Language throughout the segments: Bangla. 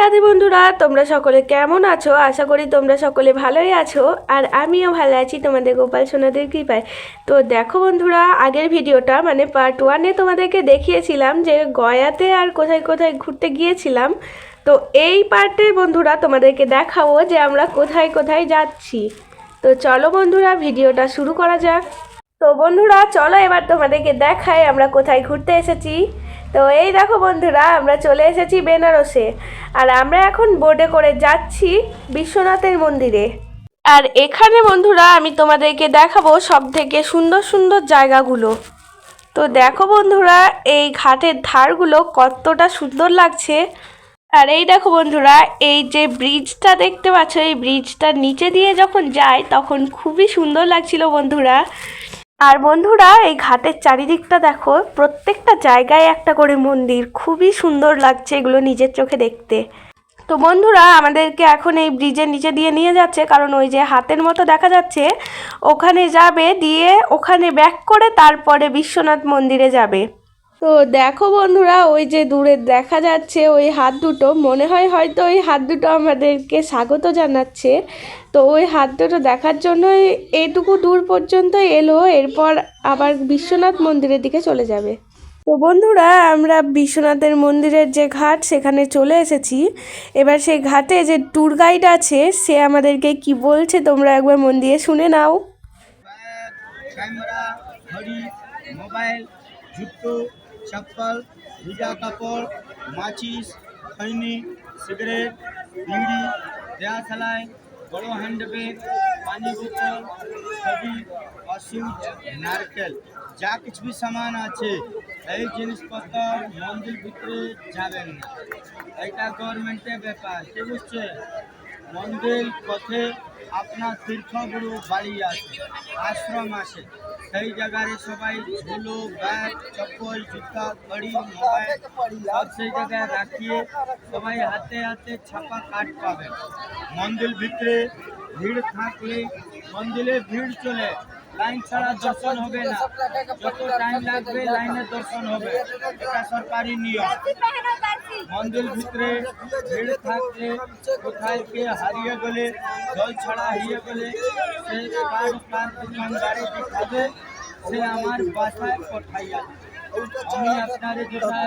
রাধে বন্ধুরা, তোমরা সকলে কেমন আছো? আশা করি তোমরা সকলে ভালোই আছো আর আমিও ভালো আছি, তোমাদের গোপাল সোনাদের কৃপায়। তো দেখো বন্ধুরা, আগের ভিডিওটা মানে পার্ট ওয়ানে তোমাদেরকে দেখিয়েছিলাম যে গয়াতে আর কোথায় কোথায় ঘুরতে গিয়েছিলাম। তো এই পার্টে বন্ধুরা, তোমাদেরকে দেখাবো যে আমরা কোথায় কোথায় যাচ্ছি। তো চলো বন্ধুরা, ভিডিওটা শুরু করা যাক। তো বন্ধুরা, চলো এবার তোমাদেরকে দেখাই আমরা কোথায় ঘুরতে এসেছি। তো এই দেখো বন্ধুরা, আমরা চলে এসেছি বেনারসে। আর আমরা এখন বোর্ডে করে যাচ্ছি বিশ্বনাথের মন্দিরে। আর এখানে বন্ধুরা, আমি তোমাদেরকে দেখাবো সব থেকে সুন্দর সুন্দর জায়গাগুলো। তো দেখো বন্ধুরা, এই ঘাটের ধারগুলো কতটা সুন্দর লাগছে। আর এই দেখো বন্ধুরা, এই যে ব্রিজটা দেখতে পাচ্ছ, এই ব্রিজটার নিচে দিয়ে যখন যায়, তখন খুবই সুন্দর লাগছিল বন্ধুরা। আর বন্ধুরা, এই ঘাটের চারিদিকটা দেখো, প্রত্যেকটা জায়গায় একটা করে মন্দির। খুবই সুন্দর লাগছে এগুলো নিজের চোখে দেখতে। তো বন্ধুরা, আমাদেরকে এখন এই ব্রিজের নিচে দিয়ে নিয়ে যাচ্ছে, কারণ ওই যে হাতের মতো দেখা যাচ্ছে, ওখানে যাবে, দিয়ে ওখানে ব্যাক করে তারপরে বিশ্বনাথ মন্দিরে যাবে। তো দেখো বন্ধুরা, ওই যে দূরে দেখা যাচ্ছে ওই হাত দুটো। মনে হয় হয়তো ওই হাত দুটো আমাদেরকে স্বাগত জানাচ্ছে। তো ওই হাত দুটো দেখার জন্যই এইটুকু দূর পর্যন্ত এলো, এরপর আবার বিশ্বনাথ মন্দিরের দিকে চলে যাবে। তো বন্ধুরা, আমরা বিশ্বনাথের মন্দিরের যে ঘাট, সেখানে চলে এসেছি। এবার সেই ঘাটে যে ট্যুর গাইড আছে, সে আমাদেরকে কি বলছে তোমরা একবার মন দিয়ে শুনে নাও। মোবাইল জুতো চপ্পল, ভিজা কাপড়, মাচিস, খৈনি, সিগারেট বিড়ি দেয়া সেলাই, বড় হ্যান্ডব্যাগ, পানি বোতল, ছবি ওষুধ নারকেল, যা কিছু বি সামান আছে। এই জিনিসপত্র মন্দির ভিতরে যাবেন না। এটা গভর্নমেন্টের ব্যাপার, কে বুঝছে? মন্দির পথে আপনার তীর্থগুরু বাড়ি আছে আশ্রম আছে সেই জায়গায় সবাই ঝুলো ব্যাগ চপ্পল, জুতা, ঘড়ি, মোবাইল সব সেই জায়গায় রাখিয়ে সবাই হাতে হাতে ছাপা কাঠ পাবে মন্দির ভিতরে ভিড় থাকলে মন্দিরে ভিড় চলে। লাইন ছাড়া দর্শন হবে না যত টাইম লাগবে লাইনে দর্শন হবে এটা সরকারি নিয়ম মন্দির ভিতরে ভিড় থাকলে কোথায় কে হারিয়ে গেলে জল ছাড়া হারিয়ে গেলে সে কার কার দোকানদারে দেখাবে সে আমার বাসায় পঠাইয়া আমি আপনার যেটা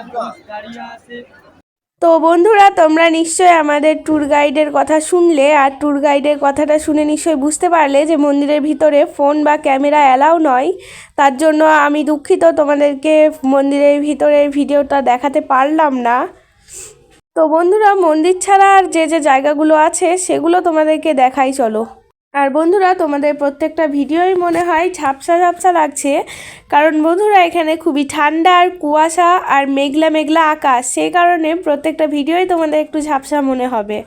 দাঁড়িয়ে আছে তো বন্ধুরা, তোমরা নিশ্চয়ই আমাদের ট্যুর গাইডের কথা শুনলে, আর ট্যুর গাইডের কথাটা শুনে নিশ্চয়ই বুঝতে পারলে যে মন্দিরের ভিতরে ফোন বা ক্যামেরা অ্যালাউ নয়। তার জন্য আমি দুঃখিত, তোমাদেরকে মন্দিরের ভিতরের ভিডিওটা দেখাতে পারলাম না। তো বন্ধুরা, মন্দির ছাড়া আর যে যে জায়গাগুলো আছে, সেগুলো তোমাদেরকে দেখাই চলো। আর বন্ধুরা, তোমাদের প্রত্যেকটা ভিডিওই মনে হয় ঝাপসা ঝাপসা লাগছে। কারণ বন্ধুরা, এখানে খুবই ঠান্ডা আর কুয়াশা আর মেঘলা মেঘলা আকাশ। সেই কারণে প্রত্যেকটা ভিডিওই তোমাদের একটু ঝাপসা মনে হবে।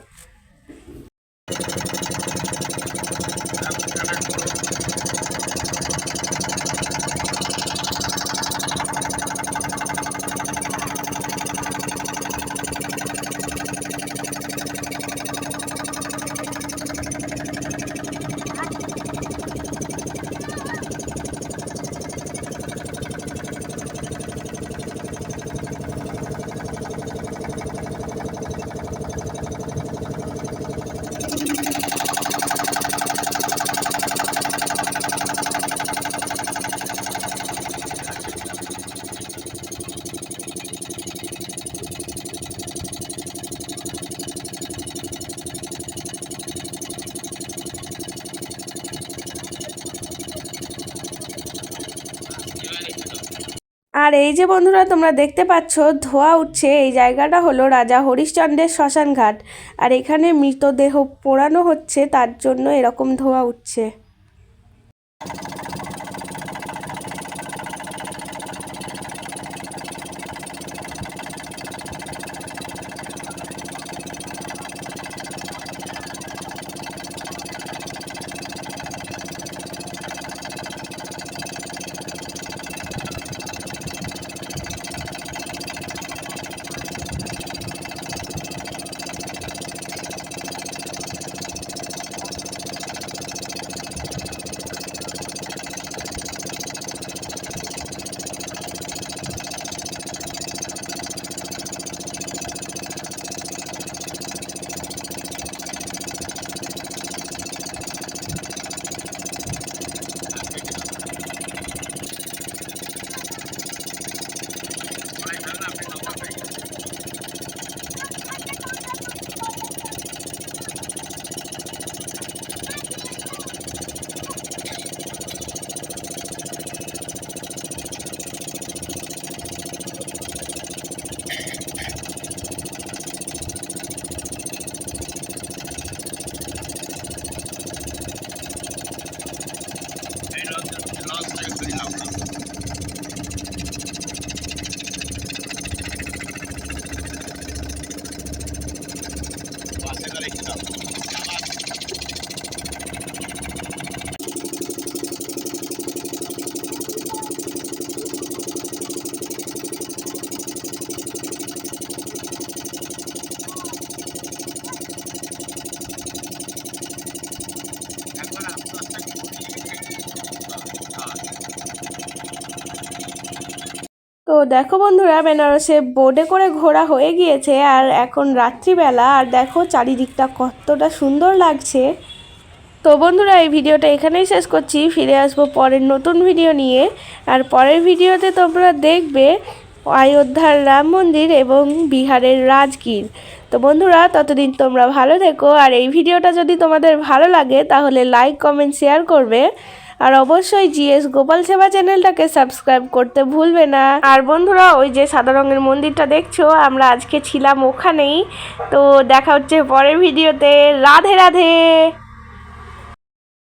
আর এই যে বন্ধুরা, তোমরা দেখতে পাচ্ছ, ধোয়া উঠছে। এই জায়গাটা হলো রাজা হরিশ্চন্দ্রের শ্মশানঘাট। আর এখানে মৃতদেহ পোড়ানো হচ্ছে, তার জন্য এরকম ধোয়া উঠছে। だからた。দেখো বন্ধুরা, বেনারসে বোর্ডে করে ঘোরা হয়ে গিয়েছে আর এখন রাত্রিবেলা। আর দেখো চারিদিকটা কতটা সুন্দর লাগছে। তো বন্ধুরা, এই ভিডিওটা এখানেই শেষ করছি। ফিরে আসব পরের নতুন ভিডিও নিয়ে। আর পরের ভিডিওতে তোমরা দেখবে অযোধ্যার রাম মন্দির এবং বিহারের রাজগীর। তো বন্ধুরা, ততদিন তোমরা ভালো থেকো। আর এই ভিডিওটা যদি তোমাদের ভালো লাগে, তাহলে লাইক কমেন্ট শেয়ার করবে। আর অবশ্যই জিএস গোপাল সেবা চ্যানেলটাকে সাবস্ক্রাইব করতে ভুলবে না। আর বন্ধুরা, ওই যে সাদা রঙের মন্দিরটা দেখছ, আমরা আজকে ছিলাম ওখানেই। তো দেখা হচ্ছে পরের ভিডিওতে। রাধে রাধে!